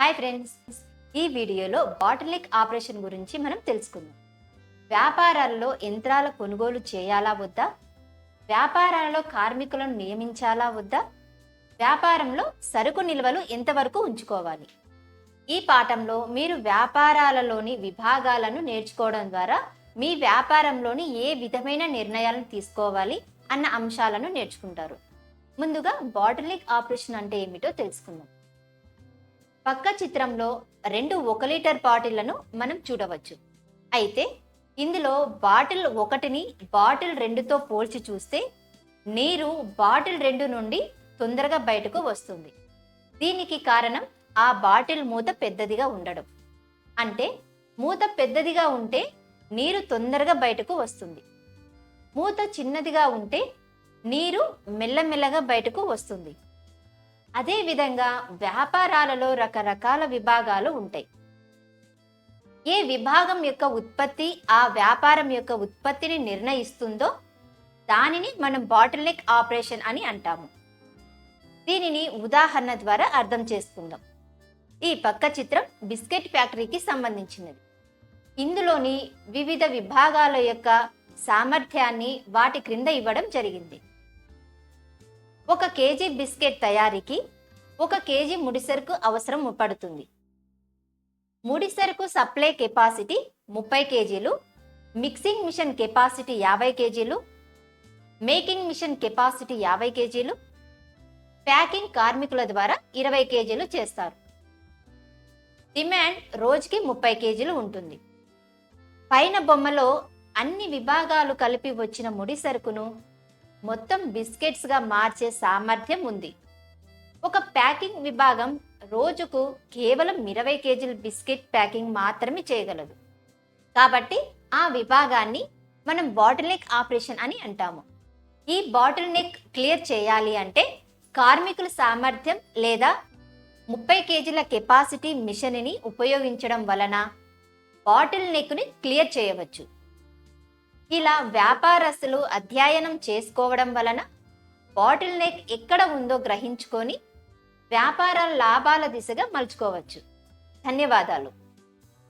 Hi friends ఈ వీడియోలో బాటిలిక్ operation గురించి మనం తెలుసుకుందాం. వ్యాపారాలలో యంత్రాల కొనుగోలు చేయాలా వద్దా? వ్యాపారాలలో కార్మికులను నియమించాలా వద్దా? వ్యాపారంలో సరుకు నిల్వలు ఎంతవరకు ఉంచుకోవాలి? ఈ పాఠంలో మీరు వ్యాపారాలలోని విభాగాలను నేర్చుకోవడం ద్వారా మీ వ్యాపారంలోని ఏ విధమైన నిర్ణయాలను తీసుకోవాలి అన్న అంశాలను నేర్చుకుంటారు. ముందుగా బాటిలిక్ ఆపరేషన్ అంటే ఏమిటో తెలుసుకుందాం. పక్క చిత్రంలో రెండు ఒక లీటర్ బాటిళ్ళను మనం చూడవచ్చు. అయితే ఇందులో బాటిల్ ఒకటిని బాటిల్ రెండుతో పోల్చి చూస్తే నీరు బాటిల్ రెండు నుండి తొందరగా బయటకు వస్తుంది. దీనికి కారణం ఆ బాటిల్ మూత పెద్దదిగా ఉండడం. అంటే మూత పెద్దదిగా ఉంటే నీరు తొందరగా బయటకు వస్తుంది. మూత చిన్నదిగా ఉంటే నీరు మెల్లమెల్లగా బయటకు వస్తుంది. అదేవిధంగా వ్యాపారాలలో రకరకాల విభాగాలు ఉంటాయి. ఏ విభాగం యొక్క ఉత్పత్తి ఆ వ్యాపారం యొక్క ఉత్పత్తిని నిర్ణయిస్తుందో దానిని మనం బాటిల్ నెక్ ఆపరేషన్ అని అంటాము. దీనిని ఉదాహరణ ద్వారా అర్థం చేసుకుందాం. ఈ పక్క చిత్రం బిస్కెట్ ఫ్యాక్టరీకి సంబంధించినది. ఇందులోని వివిధ విభాగాల యొక్క సామర్థ్యాన్ని వాటి క్రింద ఇవ్వడం జరిగింది. ఒక కేజీ బిస్కెట్ తయారీకి ఒక కేజీ ముడిసరుకు అవసరం పడుతుంది. ముడిసరుకు సప్లై కెపాసిటీ ముప్పై కేజీలు మిక్సింగ్ మిషన్ కెపాసిటీ యాభై కేజీలు మేకింగ్ మిషన్ కెపాసిటీ యాభై కేజీలు ప్యాకింగ్ కార్మికుల ద్వారా ఇరవై కేజీలు చేస్తారు. డిమాండ్ రోజుకి ముప్పై కేజీలు ఉంటుంది. పైన బొమ్మలో అన్ని విభాగాలు కలిపి వచ్చిన ముడి సరుకును మొత్తం బిస్కెట్స్గా మార్చే సామర్థ్యం ఉంది. ఒక ప్యాకింగ్ విభాగం రోజుకు కేవలం ఇరవై కేజీల బిస్కెట్ ప్యాకింగ్ మాత్రమే చేయగలదు. కాబట్టి ఆ విభాగాన్ని మనం బాటిల్ నెక్ ఆపరేషన్ అని అంటాము. ఈ బాటిల్ నెక్ క్లియర్ చేయాలి అంటే కార్మికుల సామర్థ్యం లేదా ముప్పై కేజీల కెపాసిటీ మిషన్ని ఉపయోగించడం వలన బాటిల్ నెక్ని క్లియర్ చేయవచ్చు. ఇలా వ్యాపారస్తులు అధ్యయనం చేసుకోవడం వలన బాటిల్ నెక్ ఎక్కడ ఉందో గ్రహించుకొని వ్యాపార లాభాల దిశగా మలుచుకోవచ్చు. ధన్యవాదాలు.